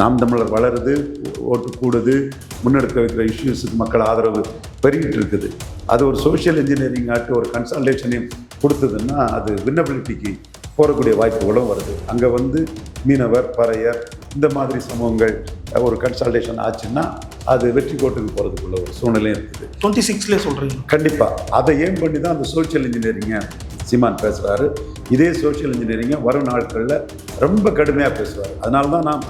நாம் தமிழர் வளருது ஓட்டு கூடுது முன்னெடுக்க வைக்கிற இஷ்யூஸுக்கு மக்கள் ஆதரவு பெருகிட்டு இருக்குது. அது ஒரு சோஷியல் இன்ஜினியரிங் ஆட்டு ஒரு கன்சல்டேஷனையும் கொடுத்ததுன்னா அது வின்னபிலிட்டிக்கு போகக்கூடிய வாய்ப்புகளும் வருது. அங்கே வந்து மீனவர் பறையர் இந்த மாதிரி சமூகங்கள் ஒரு கன்சல்டேஷன் ஆச்சுன்னா அது வெற்றி கோட்டுக்கு போகிறதுக்குள்ள ஒரு சூழ்நிலையும் இருக்குது. டுவெண்ட்டி சிக்ஸ்லேயே சொல்கிறீங்க கண்டிப்பாக அதை ஏம் பண்ணி தான் அந்த சோஷியல் இன்ஜினியரிங்கை சீமான் பேசுகிறாரு இதே சோஷியல் இன்ஜினியரிங்கை வரும் நாட்களில் ரொம்ப கடுமையாக பேசுவார். அதனால தான் நான்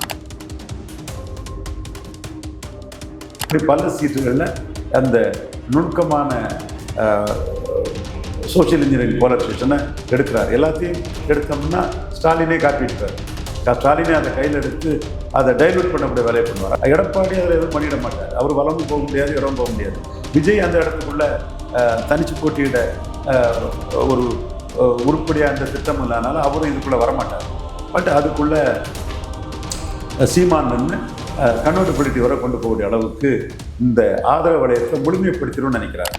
இப்படி பல சீட்டுகளில் அந்த நுணுக்கமான சோஷியல் இன்ஜினியரிங் போலரைசேஷனை எடுக்கிறார். எல்லாத்தையும் எடுத்தோம்னா ஸ்டாலினே காப்பிட்டுறாரு ஸ்டாலினே அதை கையில் எடுத்து அதை டைல்யூட் பண்ணக்கூடிய வேலையை பண்ணுவார். எடப்பாடி அதில் எதுவும் பண்ணிட மாட்டார். அவர் வளர்ந்து போக முடியாது இடம் போக முடியாது. விஜய் அந்த இடத்துக்குள்ள தனிச்சு போட்டியிட ஒரு உருப்படியாக அந்த திட்டம் இல்லாதனால அவரும் இதுக்குள்ளே வரமாட்டார். பட் அதுக்குள்ள சீமான் நின்று கண்ணோட்டப்படுத்தி வரை கொண்டு போகக்கூடிய அளவுக்கு இந்த ஆதரவு வளையத்தை முழுமைப்படுத்தணும்னு நினைக்கிறார்.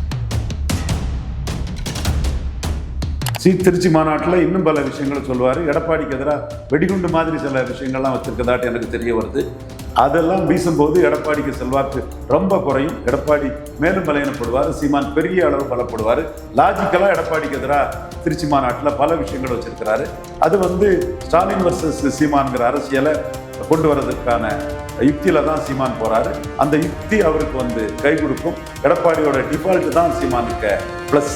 சி திருச்சி மாநாட்டில் இன்னும் பல விஷயங்களை சொல்லுவார் எடப்பாடிக்கு எதிராக வெடிகுண்டு மாதிரி சில விஷயங்கள்லாம் வச்சுருக்கதாட்டு எனக்கு தெரிய வருது. அதெல்லாம் வீசும்போது எடப்பாடிக்கு செல்வாக்கு ரொம்ப குறையும். எடப்பாடி மேலும் பலகீனப்படுவார். சீமான் பெரிய அளவு பலப்படுவார். லாஜிக்கலாக எடப்பாடிக்கு எதிராக திருச்சி மாநாட்டில் பல விஷயங்கள் வச்சிருக்கிறாரு. அது வந்து ஸ்டாலின் வர்சஸ் சீமான்கிற அரசியலை கொண்டு வர்றதுக்கான யுக்தியில தான் சீமான் போறாரு. அந்த யுக்தி அவருக்கு வந்து கை கொடுக்கும். எடப்பாடியோட டிஃபால்ட் தான் சீமானுக்கு ப்ளஸ்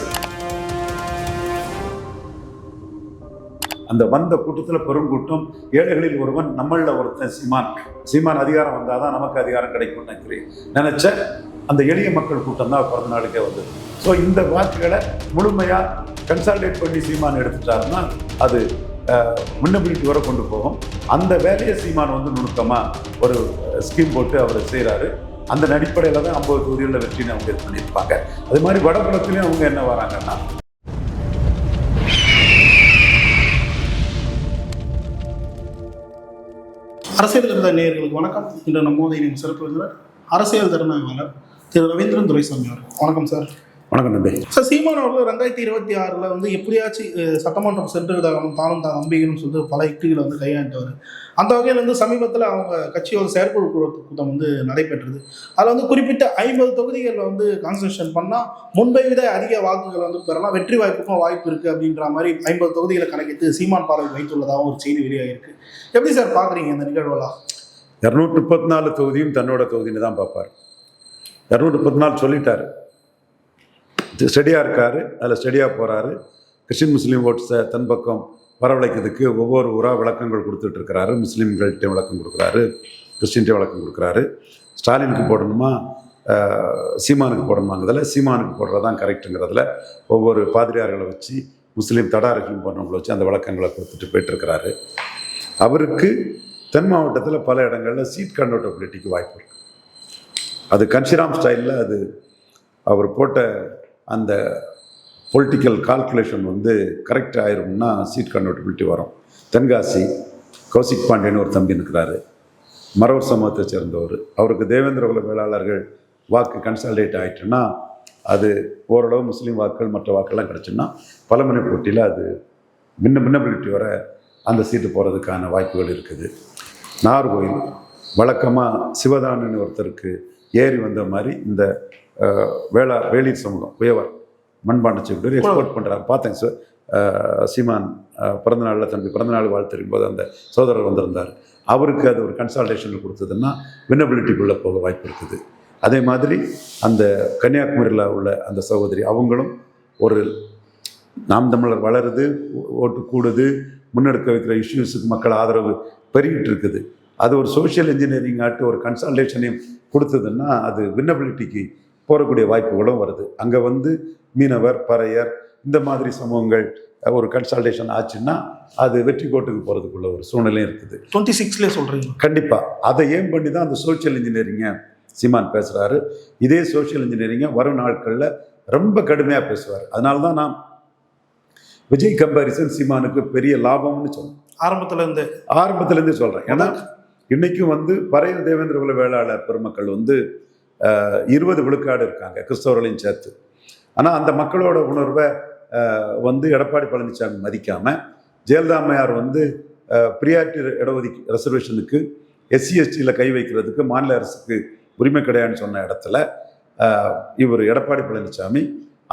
அந்த வந்த கூட்டத்தில் பெருங்கூட்டம் ஏழைகளில் ஒருவன் நம்மளில் ஒருத்தன் சீமான். சீமான் அதிகாரம் வந்தால் தான் நமக்கு அதிகாரம் கிடைக்கும் நினைக்கிறேன். நினைச்ச அந்த எளிய மக்கள் கூட்டம் தான் பிறந்த நாளுக்கே வந்தது. ஸோ இந்த வாக்குகளை முழுமையாக கன்சால்டேட் பண்ணி சீமான் எடுத்துட்டாருன்னா அது முன்னபிலிட்டி வர கொண்டு போகும். அந்த வேலையை சீமான் வந்து நுணுக்கமாக ஒரு ஸ்கீம் போட்டு அவர் செய்கிறாரு அந்த அடிப்படையில் தான் ஐம்பது தொகுதிகளில் வெற்றின்னு அவங்க இது பண்ணியிருப்பாங்க. அது மாதிரி வடபுலத்துலேயும் அவங்க என்ன வராங்கன்னா அரசியல் இருந்த நேர்களுக்கு வணக்கம். இன்று நம்மோது சிறப்பு விருந்தினர் அரசியல் திறனாய்வாளர் திரு ரவீந்திரன் துரைசாமி அவர் வணக்கம் சார். வணக்கம் நம்பி சார் சீமான் அவர்கள் ரெண்டாயிரத்தி இருபத்தி ஆறில் வந்து எப்படியாச்சும் சட்டமன்றம் சென்றுதாகணும் தானும் தான் நம்பிக்கைன்னு சொல்லிட்டு பல யுக்திகளை வந்து கையாண்டவர். அந்த வகையில் வந்து சமீபத்தில் அவங்க கட்சியோட செயற்குழு கூட்ட- கூட்டம் வந்து நடைபெற்றது. அதில் வந்து குறிப்பிட்ட ஐம்பது தொகுதிகளில் வந்து கான்சன்ட்ரேஷன் பண்ணால் முன்பை விட அதிக வாக்குகள் வந்து பெறலாம் வெற்றி வாய்ப்புக்கும் வாய்ப்பு இருக்குது அப்படின்ற மாதிரி ஐம்பது தொகுதிகளை கணக்கிட்டு சீமான் பார்வை வைத்துள்ளதாகவும் ஒரு செய்தி வெளியாகிருக்கு எப்படி சார் பார்க்குறீங்க இந்த நிகழ்வெல்லாம்? இரநூத்தி முப்பத்தி நாலு தொகுதியும் தன்னோட தொகுதின்னு தான் பார்ப்பார். இரநூத்தி முப்பத்தி நாலு சொல்லிட்டாரு. ஸ்டடியாக இருக்காரு அதில் ஸ்டடியாக போகிறாரு கிறிஸ்டின் முஸ்லீம் ஓட்ஸை தன் பக்கம் வரவழைக்கிறதுக்கு ஒவ்வொரு ஊராக விளக்கங்கள் கொடுத்துட்டு இருக்கிறாரு. முஸ்லீம்கள்கிட்ட விளக்கம் கொடுக்குறாரு கிறிஸ்டின்கிட்ட விளக்கம் கொடுக்குறாரு. ஸ்டாலினுக்கு போடணுமா? சீமானுக்கு போடணுமாங்கிறதுல சீமானுக்கு போடுறது தான் கரெக்டுங்கிறதுல ஒவ்வொரு பாதிரியார்களை வச்சு முஸ்லீம் தடா போன்றவங்களை வச்சு அந்த விளக்கங்களை கொடுத்துட்டு போயிட்டுருக்கிறாரு. அவருக்கு தென் மாவட்டத்தில் பல இடங்களில் சீட் கன்வெர்டபிலிட்டிக்கு வாய்ப்பு இருக்குது அது கன்ஷிராம் ஸ்டைலில் அது அவர் போட்ட அந்த பொலிட்டிக்கல் கால்குலேஷன் வந்து கரெக்ட் ஆயிரும்னா சீட் கன்வெர்டபிலிட்டி வரும். தென்காசி கௌசிக் பாண்டியன் ஒரு தம்பி இருக்கிறாரு மரவர் சமூகத்தை சேர்ந்தவர். அவருக்கு தேவேந்திர குல வேளாளர்கள் வாக்கு கன்சால்டேட் ஆகிட்டுன்னா அது ஓரளவு முஸ்லீம் வாக்குகள் மற்ற வாக்கெல்லாம் கிடச்சுன்னா பலமுனை போட்டியில் அது மின்ன மின்னபிலிட்டி வர அந்த சீட்டு போகிறதுக்கான வாய்ப்புகள் இருக்குது. நார்கோயில் வழக்கமாக சிவதானன் ஒருத்தருக்கு ஏறி வந்த மாதிரி இந்த அஹ், வேளா வேளிர் சமூகம் உயவர் மண்பாண்ட செக்டர் எக்ஸ்போர்ட் பண்ணுறாங்க பார்த்தேன் சார். சீமான் பிறந்தநாளில் தம்பி பிறந்தநாள் வாழ்த்துக்கும் போது அந்த சோதரர் வந்திருந்தார். அவருக்கு அது ஒரு கன்சல்டேஷன் கொடுத்ததுன்னா வின்னபிலிட்டிக்குள்ளே போக வாய்ப்பு இருக்குது. அதே மாதிரி அந்த கன்னியாகுமரியில் உள்ள அந்த சகோதரி அவங்களும் ஒரு நாம் தமிழர் வளருது ஓட்டு கூடுது முன்னெடுக்க வைக்கிற இஷ்யூஸுக்கு மக்கள் ஆதரவு பெருகிட்டு இருக்குது. அது ஒரு சோஷியல் இன்ஜினியரிங் ஆட்டு ஒரு கன்சல்டேஷனையும் கொடுத்ததுன்னா அது வின்னபிலிட்டிக்கு போகக்கூடிய வாய்ப்புகளும் வருது. அங்கே வந்து மீனவர் பறையர் இந்த மாதிரி சமூகங்கள் ஒரு கன்சல்டேஷன் ஆச்சுன்னா அது வெற்றி கோட்டுக்கு போகிறதுக்குள்ள ஒரு சூழ்நிலையும் இருக்குது. டுவெண்ட்டி சிக்ஸ்லேயே சொல்கிறீங்க கண்டிப்பாக அதை ஏம் பண்ணி தான் அந்த சோஷியல் இன்ஜினியரிங்கை சீமான் பேசுகிறாரு இதே சோஷியல் இன்ஜினியரிங்கை வரும் நாட்களில் ரொம்ப கடுமையாக பேசுவார். அதனால தான் நான் விஜய் கம்பாரிசன் சீமானுக்கு பெரிய லாபம்னு சொன்னேன் ஆரம்பத்தில் இருந்து. ஆரம்பத்துலேருந்தே சொல்கிறேன் ஏன்னா இன்றைக்கும் வந்து பறைய தேவேந்திர குல வேளாளர் பெருமக்கள் வந்து இருபது விழுக்காடு இருக்காங்க கிறிஸ்தவர்களையும் சேர்த்து. ஆனால் அந்த மக்களோட உணர்வை வந்து எடப்பாடி பழனிசாமி மதிக்காமல் ஜெயலலிதா அம்மையார் வந்து பிரியாரிட்டி இடஒதுக்கி ரிசர்வேஷனுக்கு எஸ்சி எஸ்டியில் கை வைக்கிறதுக்கு மாநில அரசுக்கு உரிமை கிடையாதுன்னு சொன்ன இடத்துல இவர் எடப்பாடி பழனிசாமி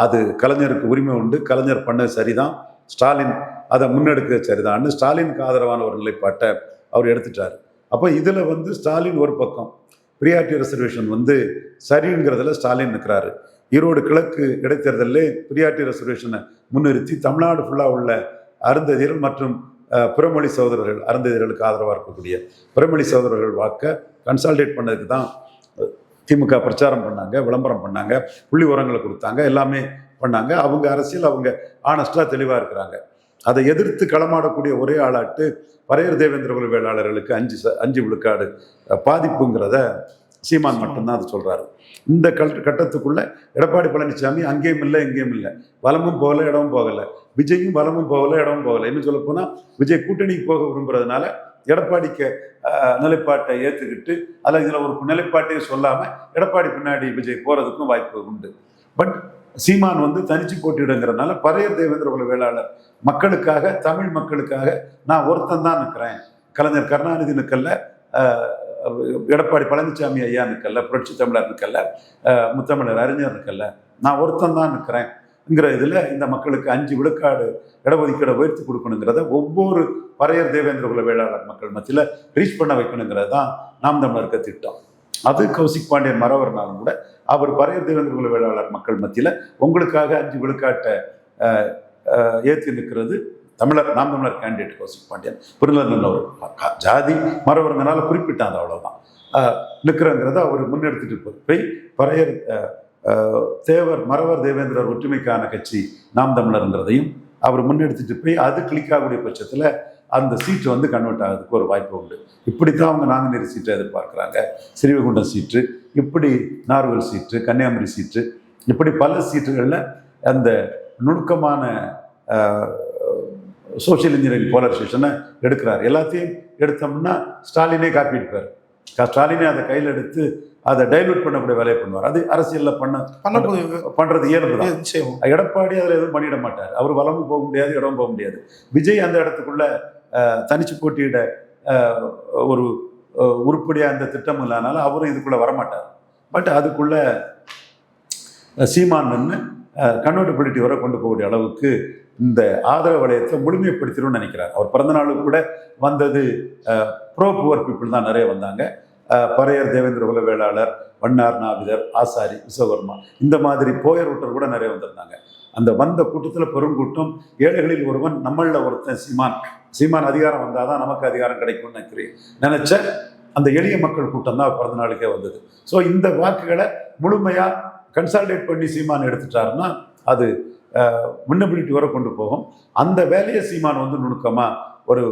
அது கலைஞருக்கு உரிமை உண்டு கலைஞர் பண்ண சரிதான் ஸ்டாலின் அதை முன்னெடுக்க சரிதான்னு ஸ்டாலினுக்கு ஆதரவான ஒரு நிலைப்பாட்டை அவர் எடுத்துட்டார். அப்போ இதில் வந்து ஸ்டாலின் ஒரு பக்கம் பிரியாரிட்டி ரிசர்வேஷன் வந்து சரிங்கிறதுல ஸ்டாலின் நிற்கிறாரு ஈரோடு கிழக்கு இடைத்தேர்தலில் பிரியாரிட்டி ரிசர்வேஷனை முன்னிறுத்தி தமிழ்நாடு ஃபுல்லாக உள்ள அருந்ததியர்கள் மற்றும் புறமொழி பிறமொழி சகோதரர்கள் அருந்ததியர்களுக்கு ஆதரவாக இருக்கக்கூடிய பிறமொழி சகோதரர்கள் வாக்கை கன்சால்டேட் பண்ணதுக்கு தான் திமுக பிரச்சாரம் பண்ணாங்க விளம்பரம் பண்ணாங்க புள்ளி உரங்களை கொடுத்தாங்க எல்லாமே பண்ணாங்க. அவங்க அரசியல் அவங்க ஆனஸ்டாக தெளிவாக இருக்கிறாங்க. அதை எதிர்த்து களமாடக்கூடிய ஒரே ஆளாட்டு பரையர் தேவேந்திர குல வேளாளர்களுக்கு அஞ்சு ச- அஞ்சு விழுக்காடு பாதிப்புங்கிறத சீமான் மட்டும்தான் அது சொல்கிறாரு இந்த கல் கட்டத்துக்குள்ளே எடப்பாடி பழனிசாமி அங்கேயும் இல்லை இங்கேயும் இல்லை. வலமும் போகல இடமும் போகலை. விஜயும் வலமும் போகல இடமும் போகலை. இன்னும் சொல்ல விஜய் கூட்டணிக்கு போக விரும்புறதுனால எடப்பாடிக்கு நிலைப்பாட்டை ஏற்றுக்கிட்டு அதில் இதில் ஒரு நிலைப்பாட்டையே சொல்லாமல் எடப்பாடி பின்னாடி விஜய் போகிறதுக்கும் வாய்ப்பு உண்டு. பட் சீமான் வந்து தனிச்சு போட்டியிடுங்கிறதுனால பரையர் தேவேந்திர குல வேளாளர் மக்களுக்காக தமிழ் மக்களுக்காக நான் ஒருத்தன் தான் நிற்கிறேன் கலைஞர் கருணாநிதி நிற்கல எடப்பாடி பழனிசாமி ஐயா நிற்கல புரட்சி தமிழர் நிற்கல முத்தமிழர் அறிஞர் நிற்கல நான் ஒருத்தன் தான் நிற்கிறேன்ங்கிற இதில் இந்த மக்களுக்கு அஞ்சு விழுக்காடு இடஒதுக்கீடை உயர்த்தி கொடுக்கணுங்கிறத ஒவ்வொரு பரையர் தேவேந்திர குல வேளாளர் மக்கள் மத்தியில் ரீச் பண்ண வைக்கணுங்கிறது தான் நாம் தமிழருக்கு திட்டம். அது கௌசிக் பாண்டியன் மரவர்னாலும் கூட அவர் பரையர் தேவேந்திர குல வேளாளர் மக்கள் மத்தியில் உங்களுக்காக அஞ்சு விழுக்காட்டை ஏற்றி நிற்கிறது தமிழர் நாம் தமிழர் கேண்டிடேட் கௌசிக் பாண்டியன். புரிதல் ஒரு ஜாதி மறவருங்கனால குறிப்பிட்டாங்க அவ்வளவுதான். அஹ், நிற்கிறங்கிறத அவர் முன்னெடுத்துட்டு போய் போய் பரையர் தேவர் மறவர் தேவேந்திரர் ஒற்றுமைக்கான கட்சி நாம் தமிழருங்கிறதையும் அவர் முன்னெடுத்துட்டு போய் அது கிளிக்காகக்கூடிய பட்சத்தில் அந்த சீட்டு வந்து கன்வெர்ட் ஆகிறதுக்கு ஒரு வாய்ப்பு உண்டு. இப்படித்தான் அவங்க நாங்குநேரி சீட்டை எதிர்பார்க்குறாங்க. ஸ்ரீவைகுண்டம் சீட்டு இப்படி நார்வல் சீட்டு கன்னியாகுமரி சீட்டு இப்படி பல சீட்டுகளில் அந்த நுணுக்கமான சோஷியல் இன்ஜினியரிங் போலரைசேஷனை எடுக்கிறார். எல்லாத்தையும் எடுத்தோம்னா ஸ்டாலினே காப்பி எடுப்பார். ஸ்டாலினே அதை கையில் எடுத்து அதை டைல்யூட் பண்ணக்கூடிய வேலையை பண்ணுவார். அது அரசியலில் பண்ண பண்ண பண்ணுறது இயல்பு தான் எடப்பாடி அதில் எதுவும் பண்ணிட மாட்டார். அவர் வலமும் போக முடியாது இடமும் போக முடியாது. விஜய் அந்த இடத்துக்குள்ள தனிச்சு போட்டியிட ஒரு உருப்படியாக அந்த திட்டம் இல்லாதனால அவரும் இதுக்குள்ளே வரமாட்டார். பட் அதுக்குள்ள சீமான் நின்று கன்வெர்டபிலிட்டி வரை கொண்டு போகக்கூடிய அளவுக்கு இந்த ஆதரவு வளையத்தை முழுமைப்படுத்திடும்னு நினைக்கிறார். அவர் பிறந்த நாளுக்கு கூட வந்தது ப்ரோ புவர் பீப்புள் தான் நிறைய வந்தாங்க. பறையர் தேவேந்திர குல வேளாளர் வண்ணார் நாவிதர் ஆசாரி விஸ்வகர்மா இந்த மாதிரி போயர் விட்டர் கூட நிறைய வந்திருந்தாங்க. அந்த வந்த கூட்டத்தில் பெருங்கூட்டம் ஏழைகளில் ஒருவன் நம்மளில் ஒருத்தன் சீமான். சீமான் அதிகாரம் வந்தால் தான் நமக்கு அதிகாரம் கிடைக்கும்னு நினைக்கிறேன். நினச்ச அந்த எளிய மக்கள் கூட்டம் தான் பிறந்த நாளுக்கே வந்தது. ஸோ இந்த வாக்குகளை முழுமையாக கன்சால்டேட் பண்ணி சீமான் எடுத்துட்டாருன்னா அது முன்னபிலிட்டி வரை கொண்டு போகும். அந்த வேலையை சீமான் வந்து நுணுக்கமாக ஒரு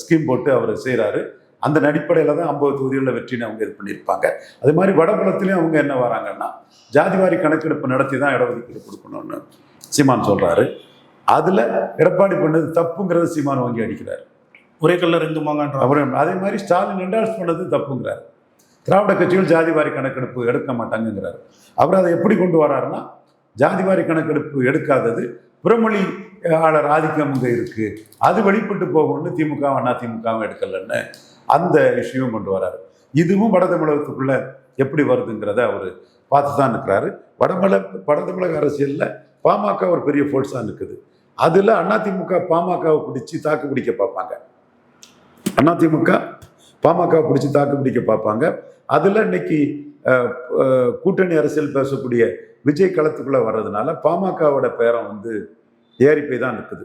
ஸ்கீம் போட்டு அவர் செய்கிறாரு அந்த அடிப்படையில் தான் ஐம்பது தொகுதிகளில் வெற்றின்னு அவங்க இது பண்ணியிருப்பாங்க. அது மாதிரி வடபுலத்திலையும் அவங்க என்ன வராங்கன்னா ஜாதிவாரி கணக்கெடுப்பு நடத்தி தான் இடஒதுக்கீடு கொடுக்கணும்னு சீமான் சொல்கிறாரு அதில் எடப்பாடி பண்ணது தப்புங்கிறத சீமான் வாங்கி அடிக்கிறார். ஒரே கல்ல ரெண்டு மாங்கான்ற அப்புறம் அதே மாதிரி ஸ்டாலின் என்டார்ஸ் பண்ணது தப்புங்கிறார். திராவிட கட்சிகள் ஜாதிவாரி கணக்கெடுப்பு எடுக்க மாட்டாங்கங்கிறார். அவர் அதை எப்படி கொண்டு வராருன்னா ஜாதிவாரி கணக்கெடுப்பு எடுக்காதது புறமொழி ஆளர் ஆதிக்கம் இங்கே இருக்கு. அது வெளிப்பட்டு போகும்னு திமுக அண்ணா திமுகவும் எடுக்கலன்னு அந்த இஷ்யூவும் கொண்டு வராரு. இதுவும் வட தமிழகத்துக்குள்ள எப்படி வருதுங்கிறத அவர் பார்த்து தான் இருக்கிறாரு வடமல வட தமிழக அரசியலில் பாமக ஒரு பெரிய ஃபோர்ஸாக நிற்குது அதில் அதிமுக பாமகவை பிடிச்சி தாக்கு பிடிக்க பார்ப்பாங்க. அதிமுக பாமக பிடிச்சி தாக்கு பிடிக்க பார்ப்பாங்க. அதில் இன்னைக்கு கூட்டணி அரசியல் பேசக்கூடிய விஜய் களத்துக்குள்ளே வர்றதுனால பாமகவோட பேரம் வந்து ஏறி போய் தான் நிற்குது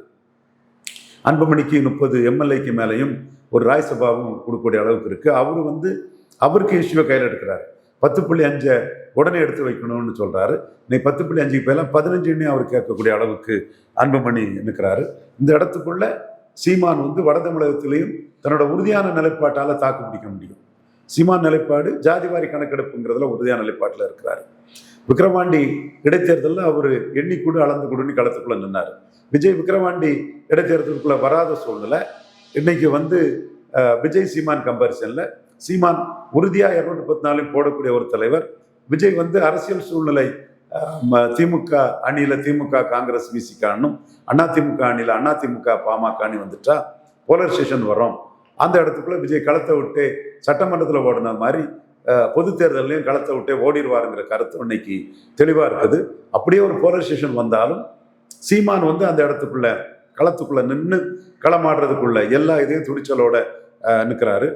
அன்புமணிக்கு முப்பது எம்எல்ஏக்கு மேலேயும் ஒரு ராஜ்சபாவும் கொடுக்கக்கூடிய அளவுக்கு இருக்குது அவர் வந்து அவருக்கு இஷ்யூவை கையில் எடுக்கிறார். பத்து புள்ளி அஞ்சை உடனே எடுத்து வைக்கணும்னு சொல்கிறாரு இன்னைக்கு பத்து புள்ளி அஞ்சுக்கு பேரெல்லாம் பதினஞ்சுன்னு அவர் கேட்கக்கூடிய அளவுக்கு அன்புமணி நிற்கிறாரு இந்த இடத்துக்குள்ள சீமான் வந்து வட தமிழகத்திலையும் தன்னோட உறுதியான நிலைப்பாட்டால் தாக்கு பிடிக்க முடியும். சீமான் நிலைப்பாடு ஜாதிவாரி கணக்கெடுப்புங்கிறதுல உறுதியான நிலைப்பாட்டில் இருக்கிறாரு. விக்ரவாண்டி இடைத்தேர்தலில் அவர் எண்ணிக்கூடு அளந்து கூடுன்னு களத்துக்குள்ள நின்னார். விஜய் விக்ரவாண்டி இடைத்தேர்தலுக்குள்ள வராத சூழ்நிலை இன்னைக்கு வந்து விஜய் சீமான் கம்பாரிசனில் சீமான் உறுதியாக இரநூத்தி பத்து நாளையும் போடக்கூடிய ஒரு தலைவர் விஜய் வந்து அரசியல் சூழ்நிலை ம- திமுக அணியில் திமுக காங்கிரஸ் விசிகானும் அண்ணா திமுக அணியில் அண்ணா திமுக பாமக அணி வந்துட்டா போலரைசேஷன் வரும். அந்த இடத்துக்குள்ள விஜய் களத்தை விட்டு சட்டமன்றத்தில் ஓடின மாதிரி பொது தேர்தலையும் களத்தை விட்டே ஓடிடுவாருங்கிற கருத்து இன்னைக்கு தெளிவாக இருக்குது. அப்படியே ஒரு போலரைசேஷன் வந்தாலும் சீமான் வந்து அந்த இடத்துக்குள்ள களத்துக்குள்ள நின்று களமாடுறதுக்குள்ள எல்லா இதையும் துடிச்சலோட நிற்கிறாரு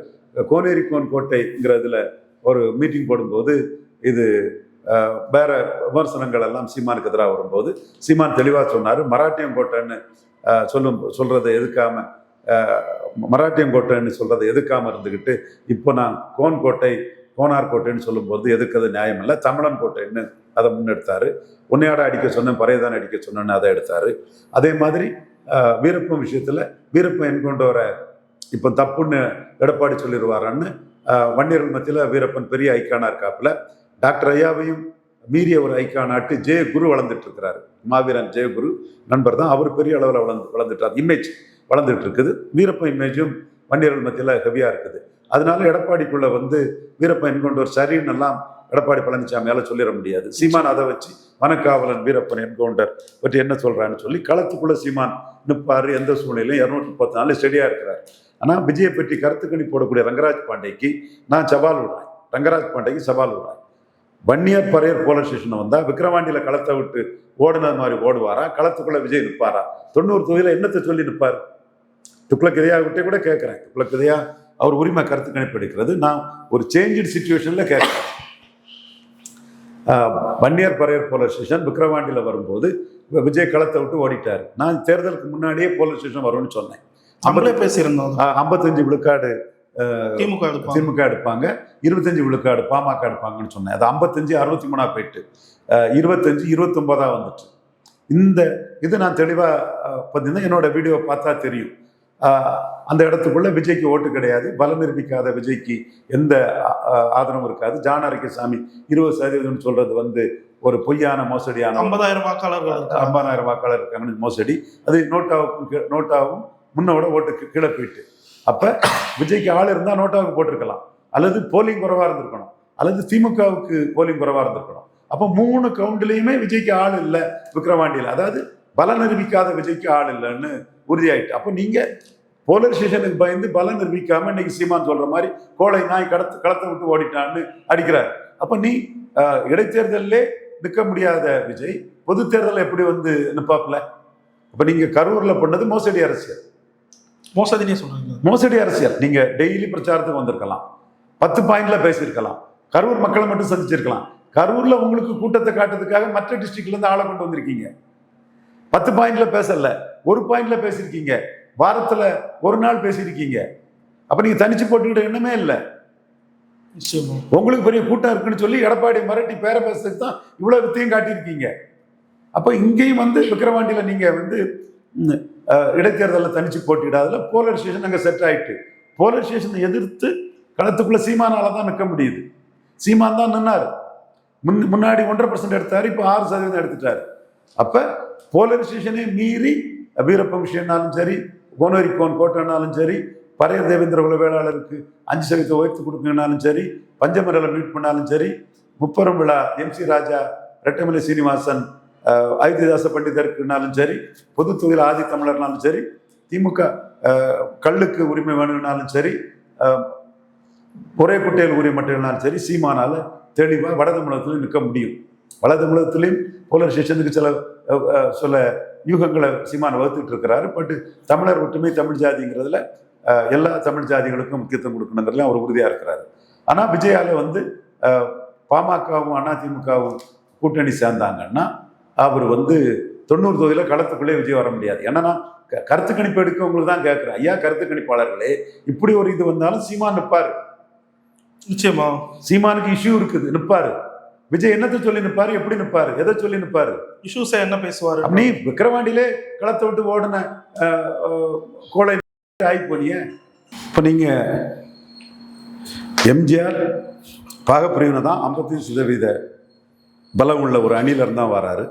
கோனேரி கோன் கோட்டைங்கிறதுல ஒரு மீட்டிங் போடும்போது இது வேற விமர்சனங்கள் எல்லாம் சீமானுக்கு எதிராக வரும்போது சீமான் தெளிவாக சொன்னார் மராட்டியம் கோட்டைன்னு சொல்லும் சொல்கிறத எதுக்காம மராட்டியம் கோட்டைன்னு சொல்றதை எதுக்காம இருந்துக்கிட்டு இப்போ நான் கோன் கோட்டை கோனார் கோட்டைன்னு சொல்லும்போது எதுக்கிறது நியாயம் இல்லை தமிழன் கோட்டைன்னு அதை முன்னெடுத்தாரு. உன்னையாட அடிக்க சொன்னேன் பறையதான் அடிக்க சொன்னேன்னு அதை எடுத்தாரு. அதே மாதிரி வீரப்பம் விஷயத்தில் வீரப்பம் என்கொண்டு வர இப்போ தப்புன்னு எடப்பாடி சொல்லிடுவாரான்னு வன்னியர்கள் மத்தியில் வீரப்பன் பெரிய ஐக்கானா இருக்காப்புல டாக்டர் ஐயாவையும் மீறிய ஒரு ஐக்கானாட்டு ஜெய குரு வளர்ந்துட்டு இருக்கிறாரு மாவீரன் ஜெயகுரு நண்பர் தான். அவர் பெரிய அளவில் வளர்ந்து வளர்ந்துட்டார். இமேஜ் வளர்ந்துட்டு இருக்குது வீரப்பன் இமேஜும் வன்னியர்கள் மத்தியில் ஹெவியாக இருக்குது. அதனால எடப்பாடிக்குள்ளே வந்து வீரப்பன் என்கொண்டவர் சரின்னு எல்லாம் எடப்பாடி பழனிசாமியால் சொல்லிட முடியாது. சீமான் அதை வச்சு வனக்காவலன் வீரப்பன் என்கவுண்டர் பற்றி என்ன சொல்கிறான்னு சொல்லி களத்துக்குள்ளே சீமான் நிற்பார் எந்த சூழ்நிலையும் இரநூத்தி முப்பத்தி நாலு ஸ்டெடியாக இருக்கிறார். ஆனால் விஜயை பற்றி கருத்துக்கணி போடக்கூடிய ரங்கராஜ் பாண்டேக்கு நான் சவால் விடுறேன். ரங்கராஜ் பாண்டேக்கு சவால் விடுறேன். வன்னியர் பரையர் போலீஸ் ஸ்டேஷன் வந்தா விக்ரவாண்டியில களத்தை விட்டு ஓடுனது மாதிரி ஓடுவாரா? களத்துக்குள்ள விஜய் நிற்பாரா? தொண்ணூறு தொகுதியில என்னத்தை சொல்லி நிற்பார்? துக்ளக்கதையா விட்டே கூட கேட்குறேன். துக்ளக்கதையா அவர் உரிமை கருத்து கணிப்பு எடுக்கிறது. நான் ஒரு சேஞ்சு சுச்சுவேஷன்ல கேட்குறேன். வன்னியர் பரையர் போலீஸ் ஸ்டேஷன் விக்ரவாண்டியில் வரும்போது விஜய் களத்தை விட்டு ஓடிட்டார். நான் தேர்தலுக்கு முன்னாடியே போலீஸ் ஸ்டேஷன் வரும்னு சொன்னேன். நம்மளே பேசியிருந்தோம். ஐம்பத்தஞ்சு விழுக்காடு திமுக திமுக எடுப்பாங்க. இருபத்தஞ்சு விழுக்காடு பாமக எடுப்பாங்கன்னு சொன்னேன். அது ஐம்பத்தஞ்சு அறுபத்தி மூணா போயிட்டு. இருபத்தஞ்சு இருபத்தொன்பதா வந்துட்டு இந்த இது நான் தெளிவாக பார்த்தீங்கன்னா என்னோட வீடியோ பார்த்தா தெரியும். அந்த இடத்துக்குள்ள விஜய்க்கு ஓட்டு கிடையாது. பல நிரூபிக்காத விஜய்க்கு எந்த ஆதரவும் இருக்காது. ஜானாரிக்க சாமி இருபது சதவீதம்னு சொல்றது வந்து ஒரு பொய்யான மோசடியான ஐம்பதாயிரம் வாக்காளர்கள். ஐம்பதாயிரம் வாக்காளர் இருக்காங்கன்னு மோசடி. அது நோட்டாவுக்கும் நோட்டாவும் முன்னோட ஓட்டுக்கு கீழே போயிட்டு. அப்போ விஜய்க்கு ஆள் இருந்தால் நோட்டாவுக்கு போட்டிருக்கலாம். அல்லது போலிங் குறைவாக இருந்திருக்கணும். அல்லது திமுகவுக்கு போலிங் குறைவாக இருந்திருக்கணும். அப்போ மூணு கவுண்ட்லயுமே விஜய்க்கு ஆள் இல்லை விக்ரவாண்டியில் அதாவது பலம் நிரூபிக்காத விஜய்க்கு ஆள் இல்லைன்னு உறுதியாயிட்டு. அப்போ நீங்கள் போலரைசேஷனுக்கு ஸ்டேஷனுக்கு பயந்து பலம் நிரூபிக்காம இன்னைக்கு சீமான் சொல்ற மாதிரி கோழை நாய் கடத்து களத்தை விட்டு ஓடிட்டான்னு அடிக்கிறார். அப்ப நீ இடைத்தேர்தலே நிற்க முடியாத விஜய் பொது எப்படி வந்து நிப்பாப்ல அப்ப நீங்க கரூர்ல பண்ணது மோசடி அரசியல். மோசடினே சொல்றாங்க. மோசடி அரசியல். நீங்க டெய்லி பிரச்சாரத்துக்கு வந்திருக்கலாம். பத்து பாயிண்ட்ல பேசியிருக்கலாம். கரூர் மக்களை மட்டும் சந்திச்சிருக்கலாம். கரூர்ல உங்களுக்கு கூட்டத்தை காட்டுறதுக்காக மற்ற டிஸ்ட்ரிக்ட்ல இருந்து ஆளை கொண்டு வந்திருக்கீங்க. பத்து பாயிண்ட்ல பேசல. ஒரு பாயிண்ட்ல பேசியிருக்கீங்க. வாரத்துல ஒரு நாள் பேசியிருக்கீங்க. அப்ப நீங்க தனிச்சு போட்டுக்கிட்ட எண்ணமே இல்லை. உங்களுக்கு பெரிய கூட்டம் இருக்குன்னு சொல்லி எடப்பாடி மிரட்டி பேர பேசுறதுக்கு தான் இவ்வளவு வித்தையும் காட்டியிருக்கீங்க. அப்போ இங்கேயும் வந்து விக்கிரவாண்டியில நீங்க வந்து இடைத்தேர்தலில் தனிச்சு போட்டிடாதுல போலீஸ் ஸ்டேஷன் அங்கே செட் ஆயிட்டு போலீஸ் ஸ்டேஷனை எதிர்த்து களத்துக்குள்ள சீமானால தான் நிற்க முடியுது. சீமான் தான் நின்னார். முன் முன்னாடி ஒன்றரை பர்சன்ட் எடுத்தார் இப்போ ஆறு சதவீதம் எடுத்துட்டாரு. அப்போ போலீஸ் மீறி வீரப்ப விஷயம்னாலும் சரி கோனோரி கோன் கோட்டைனாலும் சரி பரைய தேவேந்திர குல வேளாளருக்கு அஞ்சு சதவீதம் உயர்த்து கொடுக்கணும்னாலும் சரி பஞ்சமரலை மீட் பண்ணாலும் சரி முப்பெரும் விழா எம் சி ராஜா ரெட்டமலை சீனிவாசன் அஹ், பண்டிதருக்குனாலும் சரி பொது ஆதி தமிழர்னாலும் சரி திமுக கல்லுக்கு உரிமை வேணும்னாலும் சரி ஒரே குட்டையில் உரிமை மட்டும்னாலும் சரி சீமானால் தெளிவாக வட தமிழகத்திலையும் நிற்க முடியும். வட தமிழகத்திலையும் போலீஸ் சில சில யூகங்களை சீமான் வகுத்துட்டு இருக்கிறாரு. பட் தமிழர் மட்டுமே தமிழ் ஜாதிங்கிறதுல எல்லா தமிழ் ஜாதிகளுக்கும் முக்கியத்துவம் கொடுக்கணுங்கிறதுல அவர் உறுதியாக இருக்கிறாரு. ஆனால் விஜயால வந்து பாமகவும் அதிமுகவும் கூட்டணி சேர்ந்தாங்கன்னா அவர் வந்து தொண்ணூறு தொகுதியில் களத்துக்குள்ளே விஜய் வர முடியாது. க- கருத்து கணிப்பு எடுக்க உங்களுக்கு தான் கேட்குறேன் ஐயா கருத்து கணிப்பாளர்களே இப்படி ஒரு இது வந்தாலும் சீமான் நிற்பாரு நிச்சயமா. சீமானுக்கு இஷ்யூ இருக்குது நிற்பாரு விஜய் என்னத்தை சொல்லி நிற்பாரு எப்படி நிற்பாரு எதை சொல்லி நிற்பாரு இஷ்யூஸை என்ன பேசுவாரு? நீ விக்கிரவாண்டியிலே களத்தை விட்டு ஓடின கோழை ஆகி போனிய இப்போ நீங்க எம்ஜிஆர் பாகப்பிரிவினை தான் ஐம்பத்தஞ்சு சதவீத பலம் உள்ள ஒரு அணிலர் தான் வராரு.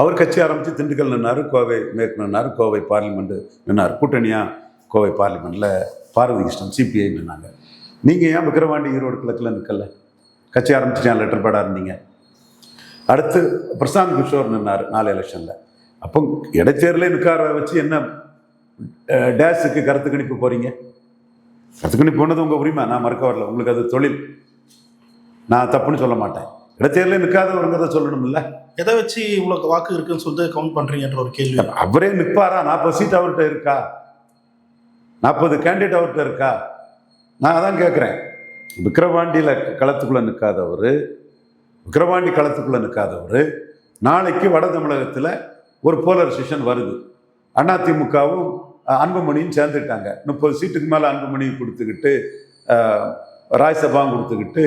அவர் கட்சி ஆரம்பித்து திண்டுக்கல் நின்னார் கோவை மேற்கு நின்னார் கோவை பார்லிமெண்ட் நின்னார். கூட்டணியாக கோவை பார்லிமெண்ட்டில் பார்வதி கிருஷ்ணன் சிபிஐ நின்னாங்க. நீங்கள் ஏன் விக்கிரவாண்டி ஈரோடு கிழக்கில் நிற்கல கட்சி ஆரம்பிச்சு லெட்டர் பேடாக இருந்தீங்க? அடுத்து பிரசாந்த் கிஷோர் நின்னார் நாலு எலெக்ஷனில் அப்போ இடைத்தேர்தலே நிற்கார வச்சு என்ன டேஸுக்கு கருத்து கணிப்பு போகிறீங்க கருத்து கணிப்பு போனது உங்கள் உரிமை நான் மறக்க வரல. உங்களுக்கு அது தொழில். நான் தப்புன்னு சொல்ல மாட்டேன். இடைத்தேர்தலே நிற்காதவருங்கிறத சொல்லணும்ல? எதை வச்சு இவ்வளவு வாக்கு இருக்குன்னு சொல்லிட்டு கவுண்ட் பண்றீங்கன்ற ஒரு கேள்வி. அவரே நிற்பாரா நாற்பது சீட் அவர்கிட்ட இருக்கா? நாற்பது கேண்டிடேட் அவர்கிட்ட இருக்கா? நான் அதான் கேட்குறேன் விக்கிரவாண்டியில் களத்துக்குள்ளே நிற்காதவர் விக்கிரவாண்டி களத்துக்குள்ளே நிற்காதவர் நாளைக்கு வட தமிழகத்தில் ஒரு போலரைசேஷன் வருது. அதிமுகவும் அன்புமணியும் சேர்ந்துட்டாங்க. முப்பது சீட்டுக்கு மேலே அன்புமணி கொடுத்துக்கிட்டு ராஜ்சபாவும் கொடுத்துக்கிட்டு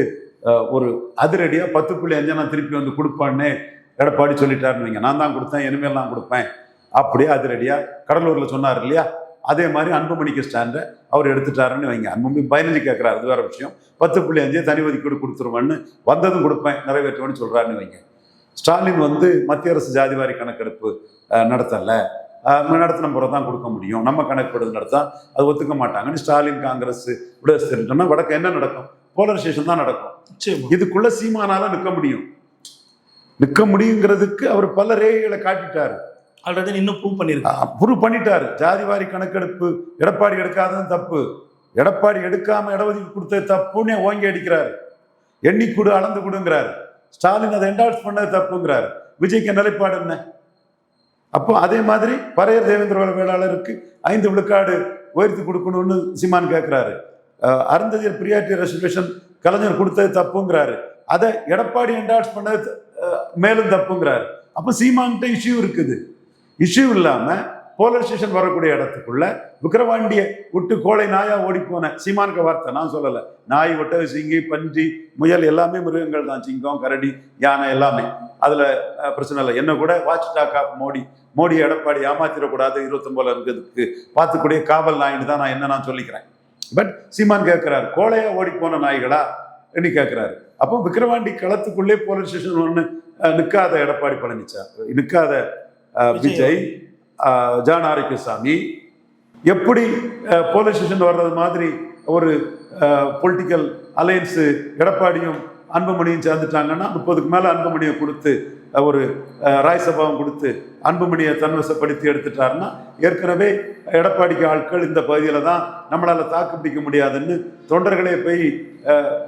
ஒரு அதிரடியாக பத்து புள்ளி அஞ்சா நான் திருப்பி வந்து கொடுப்பான்னு எடப்பாடி சொல்லிட்டாருன்னு வைங்க. நான் தான் கொடுத்தேன் இனிமேல் நான் கொடுப்பேன். அப்படியே அதிரடியாக கடலூரில் சொன்னார் இல்லையா? அதே மாதிரி அன்புமணிக்கு ஸ்டாண்டை அவர் எடுத்துட்டாருன்னு வைங்க. அன்புமணி பதினஞ்சு கேட்குறாரு அது வேற விஷயம். பத்து புள்ளி அஞ்சு தனி ஒதுக்கீடு கொடுத்துருவேன்னு வந்ததும் கொடுப்பேன் நிறைவேற்றுவேன்னு சொல்கிறாருன்னு வைங்க. ஸ்டாலின் வந்து மத்திய அரசு ஜாதிவாரி கணக்கெடுப்பு நடத்தலை. நடத்தின முறை தான் கொடுக்க முடியும். நம்ம கணக்கெடுப்பு நடத்தா அது ஒத்துக்க மாட்டாங்கன்னு ஸ்டாலின் காங்கிரஸ் விடுதலை சொன்னால் வடக்கு என்ன நடக்கும்? போலரைசேஷன் தான் நடக்கும். இதுக்குள்ள சீமானால நிற்க முடியும். நிற்க முடியுங்கிறதுக்கு அவர் பல ரேகைகளை காட்டிட்டாரு. ஆல்ரெடி இன்னும் ப்ரூவ் பண்ணியிருக்காங்க ப்ரூவ் பண்ணிட்டாரு. ஜாதிவாரி கணக்கெடுப்பு எடப்பாடி எடுக்காதது தப்பு. எடப்பாடி எடுக்காம இடஒதுக்கீடு கொடுத்தது தப்புன்னு ஓங்கி அடிக்கிறாரு. எண்ணி கொடு அளந்து கொடுங்கிறாரு. ஸ்டாலின் அதை என்டால்ஸ் பண்ணது தப்புங்கிறாரு. விஜய்க்கு நிலைப்பாடு என்ன? அப்போ அதே மாதிரி பரையர் தேவேந்திர வேளாளருக்கு ஐந்து விழுக்காடு உயர்த்தி கொடுக்கணும்னு சீமான் கேட்கிறாரு அருந்ததியர் பிரியாட்டி ரெசர்வேஷன் கலைஞர் கொடுத்தது தப்புங்கிறாரு. அதை எடப்பாடி என்டாஸ் பண்ணது மேலும் தப்புங்கிறாரு. அப்போ சீமான்கிட்ட இஷ்யூ இருக்குது. இஷ்யூ இல்லாம ஸ்டேஷன் வரக்கூடிய இடத்துக்குள்ள விக்கிரவாண்டியை விட்டு கோழை நாயா ஓடி போன சீமானுக்கு வார்த்தை நான் சொல்லலை. நாய் ஒட்டக சிங்கி பன்றி முயல் எல்லாமே மிருகங்கள் தான். சிங்கம் கரடி யானை எல்லாமே. அதுல பிரச்சனை இல்லை. என்ன கூட watch dog of Modi. Modi Edappadi ஏமாத்திடக்கூடாது. இருபத்தொன்பதுல இருக்கிறதுக்கு பார்த்துக்கூடிய காவல் நாயின்னு தான் நான் என்ன நான் சொல்லிக்கிறேன். பட் சீமான் கேட்கிறாரு கோழையா ஓடி போன நாய்களா? என்று கேட்கிறாரு. அப்போ விக்கிரவாண்டி களத்துக்குள்ளே போலீஸ் ஸ்டேஷன் ஒன்று நிற்காத எடப்பாடி பழனிசாமி நிற்காத விஜய். ஜான் ஆரோக்கியசாமி எப்படி போலீஸ் ஸ்டேஷன் வர்றது மாதிரி ஒரு பொலிட்டிக்கல் அலையன்ஸு எடப்பாடியும் அன்புமணியும் சேர்ந்துட்டாங்கன்னா முப்பதுக்கு மேலே அன்புமணியை கொடுத்து ஒரு அஹ், ராஜ்சபாவும் கொடுத்து அன்புமணியை தன்வசப்படுத்தி எடுத்துட்டாருன்னா ஏற்கனவே எடப்பாடிக்கு ஆட்கள் இந்த பகுதியில் தான் நம்மளால் தாக்கு பிடிக்க முடியாதுன்னு தொண்டர்களே போய்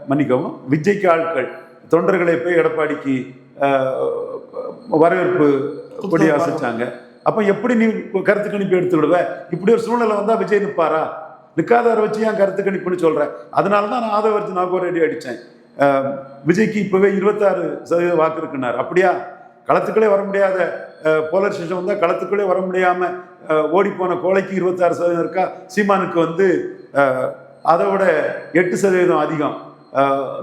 மன்னிக்கவும் விஜய்க்கு ஆட்கள் தொண்டர்களே போய் எடப்பாடிக்கு வரவேற்பு கொடி அசைச்சாங்க. அப்போ எப்படி நீ கருத்து கணிப்பு எடுத்து விடுவ? இப்படி ஒரு சூழ்நிலை வந்தால் விஜய் நிற்பாரா நிற்காதவரை வச்சு ஏன் கருத்து கணிப்புன்னு சொல்கிறேன் அதனால தான் நான் ஆதவர்ஜி நாகூர் ரெடி அடித்தேன் விஜய்க்கு இப்போவே இருபத்தாறு சதவீத வாக்கு இருக்குன்னார். அப்படியா? களத்துக்குள்ளே வர முடியாத போலரைசேஷன் வந்தால் களத்துக்குள்ளே வர முடியாமல் ஓடி போன கோழைக்கு இருபத்தாறு சதவீதம் இருக்கா? சீமானுக்கு வந்து அதை விட எட்டு சதவீதம் அதிகம்.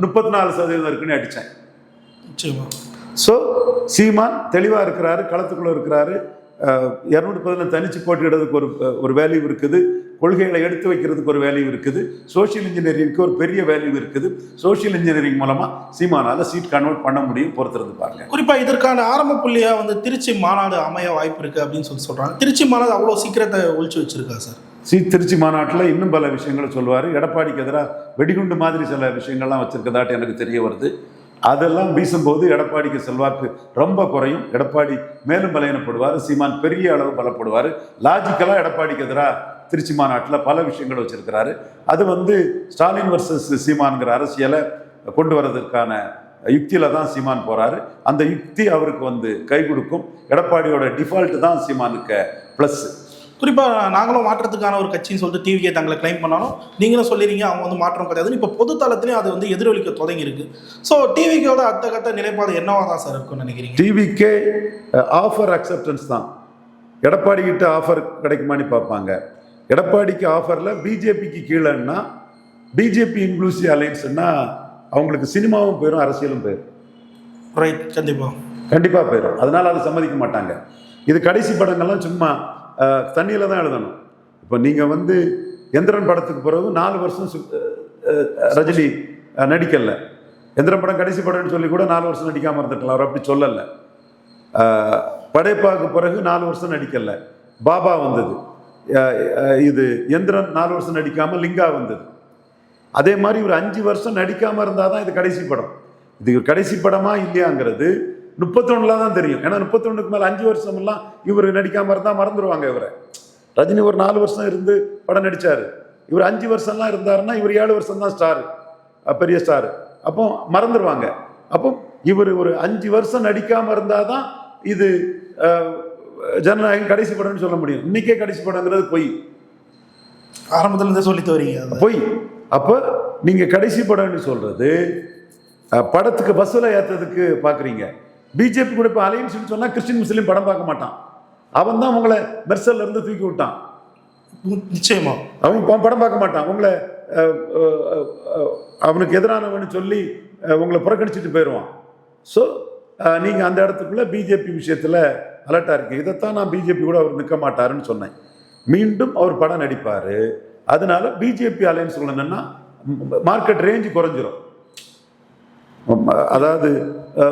முப்பத்தி நாலு சதவீதம் இருக்குன்னு அடித்தேன் ஸோ சீமான் தெளிவாக இருக்கிறாரு களத்துக்குள்ளே இருக்கிறாரு. இரநூத்தி பதினொன்று தனிச்சு போட்டியிடுறதுக்கு ஒரு ஒரு வேல்யூ இருக்குது. கொள்கைகளை எடுத்து வைக்கிறதுக்கு ஒரு வேல்யூ இருக்குது. சோஷியல் இன்ஜினியரிங்க்கு ஒரு பெரிய வேல்யூ இருக்குது. சோஷியல் இன்ஜினியரிங் மூலமாக சீமானால சீட் கன்வெர்ட் பண்ண முடியும் பொறுத்திருந்து பாருங்க. குறிப்பா இதற்கான ஆரம்ப புள்ளியா வந்து திருச்சி மாநாடு அமைய வாய்ப்பு இருக்கு அப்படின்னு சொல்லி சொல்றாங்க. திருச்சி மாநாடு அவ்வளவு சீக்கிரத்தை ஒழிச்சு வச்சிருக்கா சார்? சி திருச்சி மாநாட்டில் இன்னும் பல விஷயங்களை சொல்லுவார். எடப்பாடிக்கு எதிராக வெடிகுண்டு மாதிரி சில விஷயங்கள்லாம் வச்சிருக்கதாட்டு எனக்கு தெரிய வருது. அதெல்லாம் வீசும்போது எடப்பாடிக்கு செல்வாக்கு ரொம்ப குறையும். எடப்பாடி மேலும் பலவீனப்படுவார் சீமான் பெரிய அளவு பலப்படுவார். லாஜிக்கலாக எடப்பாடிக்கு எதிராக திருச்சி மாநாட்டில் பல விஷயங்கள் வச்சிருக்கிறாரு. அது வந்து ஸ்டாலின் வர்சஸ் சீமான்கிற அரசியலை கொண்டு வரதற்கான யுக்தியில் தான் சீமான் போகிறாரு அந்த யுக்தி அவருக்கு வந்து கை கொடுக்கும். எடப்பாடியோட டிஃபால்ட்டு தான் சீமானுக்கு ப்ளஸ் குறிப்பா நாங்களும் மாற்றத்துக்கான ஒரு கட்சின்னு சொல்லிட்டு டிவியை தங்களை கிளைம் பண்ணாலும் நீங்களும் சொல்லிடுறீங்க அவங்க வந்து மாற்றம் கிடையாதுன்னு இப்போ பொது தளத்திலையும் அது வந்து எதிரொலிக்க தொடங்கி இருக்கு ஸோ டிவிக்கோட அடுத்த கட்ட நிலைப்பாடு என்னவா தான் சார் இருக்கும்னு நினைக்கிறீங்க? டிவிக்கே ஆஃபர் அக்செப்டன்ஸ் தான். எடப்பாடி கிட்ட ஆஃபர் கிடைக்குமான்னு பார்ப்பாங்க. எடப்பாடிக்கு ஆஃபரில் பிஜேபிக்கு கீழேன்னா பிஜேபி இன்க்ளூசிவ் அலைன்ஸ்னா அவங்களுக்கு சினிமாவும் போயிடும் அரசியலும் போயிடும் ரைட் கண்டிப்பா. கண்டிப்பாக போயிடும் அதனால அதை சம்மதிக்க மாட்டாங்க. இது கடைசி படங்கள்லாம் சும்மா தண்ணியில் தான் எழுதணும். இப்போ நீங்கள் வந்து எந்திரன் படத்துக்கு பிறகு நாலு வருஷம் சு- ரஜினி நடிக்கலை நடிக்கல. எந்திரன் படம் கடைசி படம்னு சொல்லி கூட நாலு வருஷம் நடிக்காமல் இருந்துக்கலாம் அவர் அப்படி சொல்லலை. படைப்பாவுக்கு படைப்பாக்கு பிறகு நாலு வருஷம் நடிக்கல. பாபா வந்தது. இது எந்திரன் நாலு வருஷம் நடிக்காமல் லிங்கா வந்தது. அதே மாதிரி ஒரு அஞ்சு வருஷம் நடிக்காமல் இருந்தால் தான் இது கடைசி படம். இது கடைசி படமா இல்லையாங்கிறது முப்பத்தொன்னுல தான் தெரியும். ஏன்னா முப்பத்தொன்னுக்கு மேலே அஞ்சு வருஷம் எல்லாம் இவர் நடிக்காம இருந்தால் மறந்துடுவாங்க இவரை. ரஜினி ஒரு நாலு வருஷம் இருந்து படம் நடிச்சாரு. இவர் அஞ்சு வருஷம்லாம் இருந்தாருன்னா இவர் ஏழு வருஷம் தான் ஸ்டார் பெரிய ஸ்டார் அப்போ மறந்துடுவாங்க அப்போ இவர் ஒரு அஞ்சு வருஷம் நடிக்காம இருந்தாதான் இது அஹ், ஜனநாயகம் கடைசி படம்னு சொல்ல முடியும். இன்னைக்கே கடைசி படங்கிறது பொய். ஆரம்பத்துல இருந்தே சொல்லிட்டு வரீங்க பொய். அப்போ நீங்க கடைசி படம்னு சொல்றது அஹ், படத்துக்கு வசூலை ஏற்றதுக்கு பார்க்குறீங்க பிஜேபி கூட இப்போ அலையன்ஸ்னு சொன்னா கிறிஸ்டின் முஸ்லீம் படம் பார்க்க மாட்டான். அவன் தான் உங்களை மெர்சல்ல இருந்து தூக்கி விட்டான். நிச்சயமா. அவன் படம் பார்க்க மாட்டான். உங்களை அவனுக்கு எதிரானவன்னு சொல்லி உங்களை புறக்கணிச்சிட்டு போயிடுவான் ஸோ நீங்கள் அந்த இடத்துக்குள்ள பிஜேபி விஷயத்தில் அலர்ட்டாக இருக்கு இதைத்தான் நான் பிஜேபி கூட அவர் நிற்க மாட்டாருன்னு சொன்னேன். மீண்டும் அவர் படம் நடிப்பார். அதனால பிஜேபி அலையன்ஸ் என்னன்னா மார்க்கெட் ரேஞ்சு குறைஞ்சிரும். அதாவது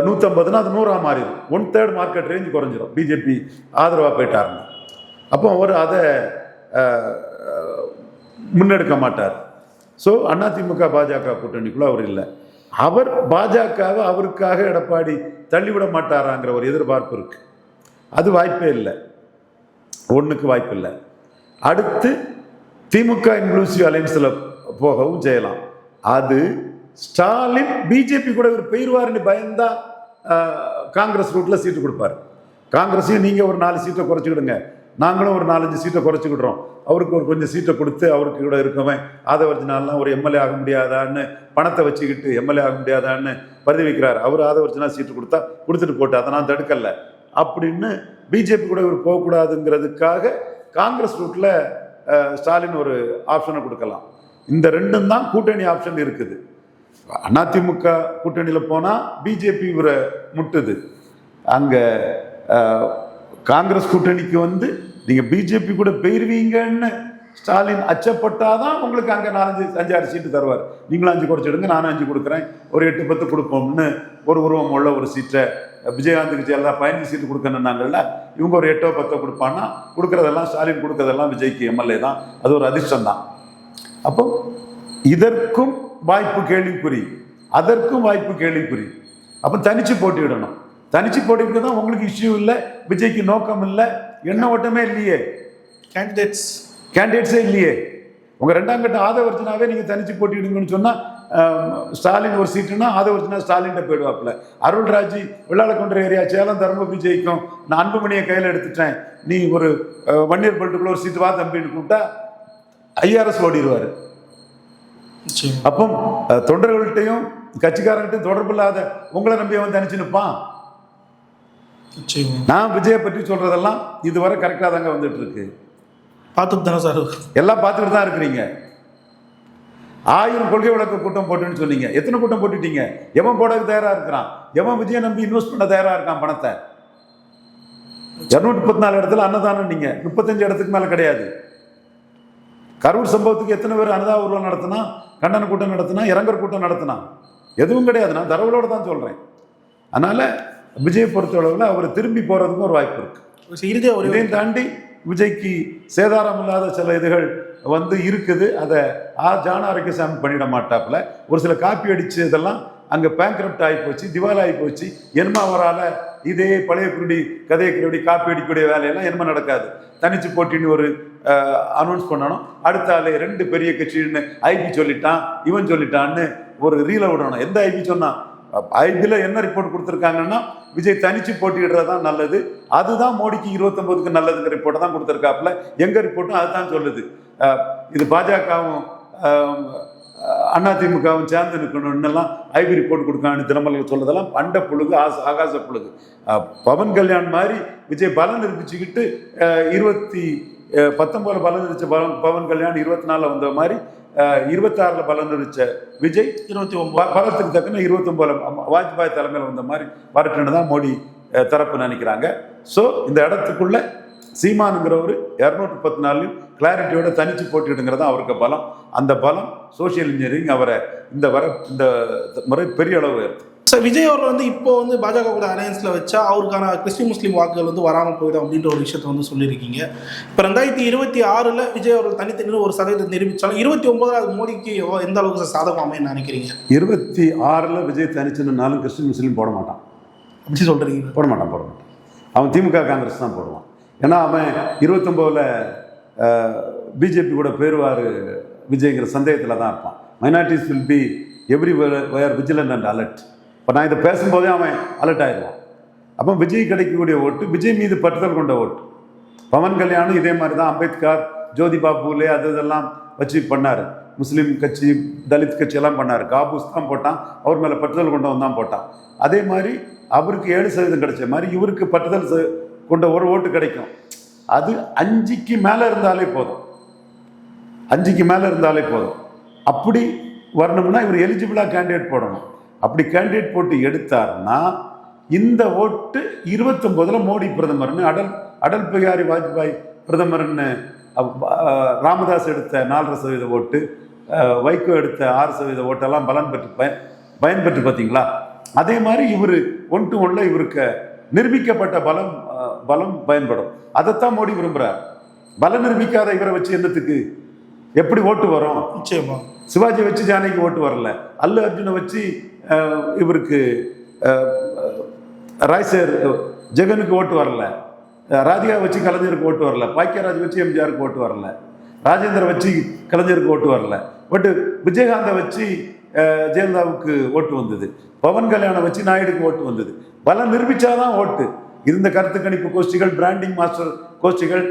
நூற்றம்பதுனா அது நூறாக மாறிடும். ஒன் தேர்ட் மார்க்கெட் ரேஞ்ச் குறைஞ்சிடும் பிஜேபி ஆதரவாக போயிட்டாருன்னு. அப்போ அவர் அதை முன்னெடுக்க மாட்டார். ஸோ அதிமுக பாஜக கூட்டணிக்குள்ளே அவர் இல்லை. அவர் பாஜகவை அவருக்காக எடப்பாடி தள்ளிவிட மாட்டாராங்கிற ஒரு எதிர்பார்ப்பு இருக்குது அது வாய்ப்பே இல்லை. ஒன்றுக்கு வாய்ப்பு இல்லை. அடுத்து திமுக இன்க்ளூசிவ் அலையன்ஸில் போகவும் செய்யலாம். அது ஸ்டாலின் பிஜேபி கூட இவர் போயிடுவாருன்னு பயந்தா காங்கிரஸ் ரூட்டில் சீட்டு கொடுப்பாரு. காங்கிரஸையும் நீங்கள் ஒரு நாலு சீட்டை குறைச்சிக்கிடுங்க. நாங்களும் ஒரு நாலஞ்சு சீட்டை குறைச்சிக்கிடுறோம். அவருக்கு ஒரு கொஞ்சம் சீட்டை கொடுத்து அவருக்கு கூட இருக்கவன் ஆதவர்ஜினாலாம் ஒரு எம்எல்ஏ ஆக முடியாதான்னு பணத்தை வச்சுக்கிட்டு எம்எல்ஏ ஆக முடியாதான்னு பதவி வைக்கிறார். அவர் ஆதவர்ஜினா சீட்டு கொடுத்தா கொடுத்துட்டு போட்டு அதை நான் தடுக்கல. அப்படின்னு பிஜேபி கூட இவர் போகக்கூடாதுங்கிறதுக்காக காங்கிரஸ் ரூட்டில் ஸ்டாலின் ஒரு ஆப்ஷனை கொடுக்கலாம். இந்த ரெண்டும் தான் கூட்டணி ஆப்ஷன் இருக்குது. அதிமுக கூட்டணியில் போனால் பிஜேபி இவரை முட்டுது. அங்கே காங்கிரஸ் கூட்டணிக்கு வந்து நீங்கள் பிஜேபி கூட போயிருவீங்கன்னு ஸ்டாலின் அச்சப்பட்டாதான் உங்களுக்கு அங்கே நாலஞ்சு அஞ்சாறு சீட்டு தருவார். நீங்களும் அஞ்சு குறைச்சிடுங்க நானும் அஞ்சு கொடுக்குறேன். ஒரு எட்டு பத்து கொடுப்போம்னு ஒரு உருவம் உள்ள ஒரு சீட்டை விஜயகாந்துக்கு ஜெயலலிதா பதினஞ்சு சீட்டு கொடுக்கணுன்னாங்கல்ல இவங்க ஒரு எட்டோ பத்தோ கொடுப்பான்னா கொடுக்குறதெல்லாம் ஸ்டாலின் கொடுக்கறதெல்லாம் விஜய்க்கு எம்எல்ஏ தான். அது ஒரு அதிர்ஷ்டம் தான் அப்போ இதற்கும் வாய்ப்பு கேள்விக்குறி. அதற்கும் வாய்ப்பு கேள்விக்குறி. அப்போ தனிச்சு போட்டியிடணும். தனிச்சு போட்டியிட்டு தான் உங்களுக்கு இஷ்யூ இல்லை விஜய்க்கு நோக்கம் இல்லை எண்ண ஓட்டமே இல்லையே. கேண்டிடேட்ஸ் கேண்டிடேட்ஸே இல்லையே. உங்கள் ரெண்டாம் கட்ட ஆதவர்ஜனாவே நீங்கள் தனிச்சு போட்டியிடுங்கன்னு சொன்னால் ஸ்டாலின் ஒரு சீட்டுனா ஆதவர்ஜனா ஸ்டாலின்ட்ட போயிடுவாப்புல. அருள்ராஜ் வெள்ளாளக்கொன்ற ஏரியா சேலம் தருமபுரி ஜெயிக்கும் நான் அன்புமணியை கையில் எடுத்துட்டேன். நீ ஒரு வன்னியர் பெல்ட்டுக்குள்ள ஒரு சீட்டு வா தம்பின்னு கூப்பிட்டா ஐஆர்எஸ் ஓடிடுவார். அப்போ தொண்டர்கள்ட்டையும் கட்சிக்காரர்கிட்டையும் தொடர்பு இல்லாத உங்களை நம்பி நிற்பான். நிச்சயம். நான் விஜயை பற்றி சொல்றதெல்லாம் இதுவரை கரெக்டாக தாங்க வந்துட்டு இருக்கு பார்த்துட்டு தானே சார். எல்லாம் பார்த்துக்கிட்டு தான் இருக்கிறீங்க. ஆயிரம் கொள்கை விளக்க கூட்டம் போட்டுன்னு சொன்னீங்க. எத்தனை கூட்டம் போட்டுட்டீங்க? எவன் போடக்கு தயாரா இருக்கிறான்? எவன் விஜயை நம்பி இன்வெஸ்ட் பண்ண தயாரா இருக்கான் பணத்தை? இரநூத்தி முப்பத்தி நாலு இடத்துல அன்னதானம் நீங்க முப்பத்தஞ்சு இடத்துக்கு மேல கிடையாது. கரூர் சம்பவத்துக்கு எத்தனை பேர் அன்னதா ஊர்வலம் நடத்தினா கண்டன கூட்டம் நடத்தினா இறங்கர் கூட்டம் நடத்தினா? எதுவும் கிடையாது. நான் தரவுகளோட தான் சொல்றேன். அதனால விஜய் பொறுத்தளவில் அவர் திரும்பி போறதுக்கும் ஒரு வாய்ப்பு இருக்கு. இறுதியாக ஒரு இதையும் தாண்டி விஜய்க்கு சேதாரம் இல்லாத சில இதுகள் வந்து இருக்குது. அதை ஆ ஜான ஆரோக்கியசாமி பண்ணிட மாட்டாப்புல. ஒரு சில காப்பி அடிச்சு இதெல்லாம் அங்கே பேங்க்ரப்ட் ஆகி போச்சு திவால் ஆகி போச்சு. என்மா அவரால் இதே பழைய குருடி கதையை குருடி காப்பி அடிக்கக்கூடிய வேலையெல்லாம் என்னமா நடக்காது. தனிச்சு போட்டின்னு ஒரு அனௌன்ஸ் பண்ணணும். அடுத்த ஆள் ரெண்டு பெரிய கட்சின்னு ஐபி சொல்லிட்டான் இவன் சொல்லிட்டான்னு ஒரு ரீலை விடணும். எந்த ஐபி சொன்னான்? ஐபியில் என்ன ரிப்போர்ட் கொடுத்துருக்காங்கன்னா விஜய் தனிச்சு போட்டியிடுறது தான் நல்லது. அதுதான் மோடிக்கு இருபத்தொம்போதுக்கு நல்லதுங்கிற ரிப்போர்ட்டை தான் கொடுத்துருக்காப்புல. எங்கள் ரிப்போர்ட்டும் அதுதான் சொல்லுது. இது பாஜகவும் அதிமுகவும் சேர்ந்து நிற்கணும்னெல்லாம் ஐபி ரிப்போர்ட் கொடுக்கான்னு தினமலர் சொல்றதெல்லாம் பண்ட புழுகு ஆச ஆகாச புழுகு. பவன் கல்யாண் மாதிரி விஜய் பலன் நிரூபிச்சுக்கிட்டு அஹ் இருபத்தி அஹ் பத்தொன்பதுல பலன் நிரூபிச்ச பவன் பவன் கல்யாண் இருபத்தி நாலில் வந்த மாதிரி இருபத்தாறுல பலன் நிரூபிச்ச விஜய் இருபத்தி ஒன்பது. ப- பலத்துக்கு தக்கன இருபத்தொன்பதுல அம்மா- வாஜ்பாய் தலைமையில் வந்த மாதிரி வரட்டுன்னு தான் மோடி தரப்பு நினைக்கிறாங்க. ஸோ இந்த இடத்துக்குள்ள சீமானுங்கிறவர் இரநூத்தி பத்து நாள்லையும் கிளாரிட்டியோட தனிச்சு போட்டிடுங்கிறது அவருக்கு பலம். அந்த பலம் சோஷியல் இன்ஜினியரிங் அவரை இந்த வர இந்த முறை பெரிய அளவு சார் விஜய் அவர்கள் வந்து இப்போ வந்து பாஜக கூட அலையன்ஸ்ல வச்சா அவருக்கான கிறிஸ்டின் முஸ்லீம் வாக்குகள் வந்து வராமல் போயிடும் அப்படின்ற ஒரு விஷயத்தை வந்து சொல்லியிருக்கீங்க. இப்போ ரெண்டாயிரத்தி இருபத்தி ஆறில் விஜய் அவர்கள் தனித்தனியில் ஒரு சதவீதத்தை நிரூபிச்சாலும் இருபத்தி ஒன்பதுல அது மோடிக்கு எந்த அளவுக்கு சாதகம் அமையன்னு நினைக்கிறீங்க? இருபத்தி ஆறில் விஜய் தனிச்சுனாலும் கிறிஸ்டின் முஸ்லீம் போட மாட்டான். அப்படி சொல்றீங்க. போட மாட்டான் போட மாட்டான். அவன் திமுக காங்கிரஸ் தான் போடுவான். ஏன்னா அவன் இருபத்தொம்போதில் பிஜேபி கூட போயிடுவார் விஜய்ங்கிற சந்தேகத்தில் தான் இருப்பான். Minorities will be everywhere vigilant and alert இப்போ நான் இதை பேசும்போதே அவன் அலர்ட் ஆயிடுவான். அப்போ விஜய் கிடைக்கக்கூடிய ஓட்டு விஜய் மீது பற்றுதல் கொண்ட ஓட்டு. பவன் கல்யாணும் இதே மாதிரி தான் அம்பேத்கர் ஜோதிபா பூலே அது இதெல்லாம் வச்சு பண்ணார். முஸ்லீம் கட்சி தலித் கட்சி எல்லாம் பண்ணார். காபூஸ் தான் போட்டான் அவர் மேலே பற்றுதல் கொண்டவன் தான் போட்டான். அதே மாதிரி அவருக்கு ஏழு சதவீதம் கிடைச்ச மாதிரி இவருக்கு பற்றுதல் கொண்ட ஒரு ஓட்டு கிடைக்கும். அது அஞ்சுக்கு மேலே இருந்தாலே போதும். அஞ்சுக்கு மேலே இருந்தாலே போதும். அப்படி வரணும்னா இவர் எலிஜிபிளாக கேண்டிடேட் போடணும். அப்படி கேண்டிடேட் போட்டு எடுத்தார்னா இந்த ஓட்டு இருபத்தொம்போதில் மோடி பிரதமர்னு அடல் அடல் பிகாரி வாஜ்பாய் பிரதமர்னு ராமதாஸ் எடுத்த நாலரை சதவீத ஓட்டு வைகோ எடுத்த ஆறு சதவீத ஓட்டெல்லாம் பலன் பெற்று பயன் பயன்பெற்று பார்த்தீங்களா? அதே மாதிரி இவர் ஒன் டு ஒன்ல இவருக்கு நிரூபிக்கப்பட்ட பலம் பலம் பயன்படும். அதைத்தான் மோடி விரும்புகிறார் பலம் நிரூபிக்காத இவரை வச்சு என்னத்துக்கு? எப்படி ஓட்டு வரும்? நிச்சயமா. சிவாஜி வச்சு ஜானகி ஓட்டு வரல. அல்லு அர்ஜுனை வச்சு இவருக்கு ராய்சர் ஜெகனுக்கு ஓட்டு வரல. ராதிகா வச்சு கலைஞருக்கு ஓட்டு வரல. பாக்கியராஜ் வச்சு எம்ஜிஆருக்கு ஓட்டு வரல. ராஜேந்திர வச்சு கலைஞருக்கு ஓட்டு வரல. பட் விஜயகாந்தை வச்சு ஜெயலலிதாவுக்கு ஓட்டு வந்தது. பவன் கல்யாணம் வச்சு நாயுடுக்கு ஓட்டு வந்தது. பலம் நிரூபிச்சாதான் ஓட்டு. இருந்த கருத்து கணிப்பு கோஷ்டிகள் பிராண்டிங் மாஸ்டர் கோஷ்டிகள்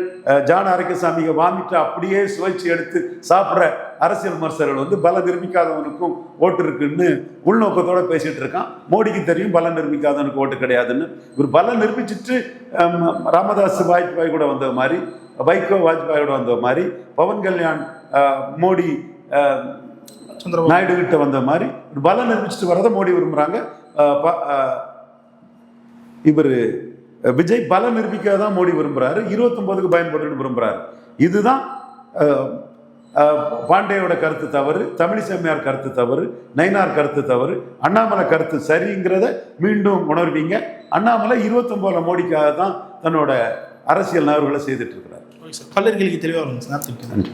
ஜான் அரக்கசாமியை வாமிட்டு அப்படியே சுவைச்சு எடுத்து சாப்பிட்ற அரசியல் விமர்சகர்கள் வந்து பலம் நிரூபிக்காதவனுக்கும் ஓட்டு இருக்குன்னு உள்நோக்கத்தோட பேசிட்டு இருக்கான். மோடிக்கு தெரியும் பலம் நிரூபிக்காதவனுக்கு ஓட்டு கிடையாதுன்னு. இவர் பலம் நிரூபிச்சிட்டு அம், ராமதாஸ் வாஜ்பாய் கூட வந்த மாதிரி வைகோ வாஜ்பாயோட வந்த மாதிரி பவன் கல்யாண் மோடி நாயுடு கிட்ட வந்த மாதிரி பலம் நிரூபிச்சுட்டு வரதை மோடி விரும்புகிறாங்க இவர் விஜய் பலம் நிரூபிக்க தான் மோடி விரும்புகிறாரு இருபத்தொம்போதுக்கு பயன்படுன்னு விரும்புகிறாரு இதுதான் பாண்டேயோட கருத்து தவறு தமிழிசைமையார் கருத்து தவறு நயினார் கருத்து தவறு அண்ணாமலை கருத்து சரிங்கிறத மீண்டும் உணர்வீங்க. அண்ணாமலை இருபத்தொம்போதில் மோடிக்காக தான் தன்னோட அரசியல் நகர்வுகளை செய்துட்டு இருக்கிறார். பல்லர்களுக்கு தெளிவாக நன்றி.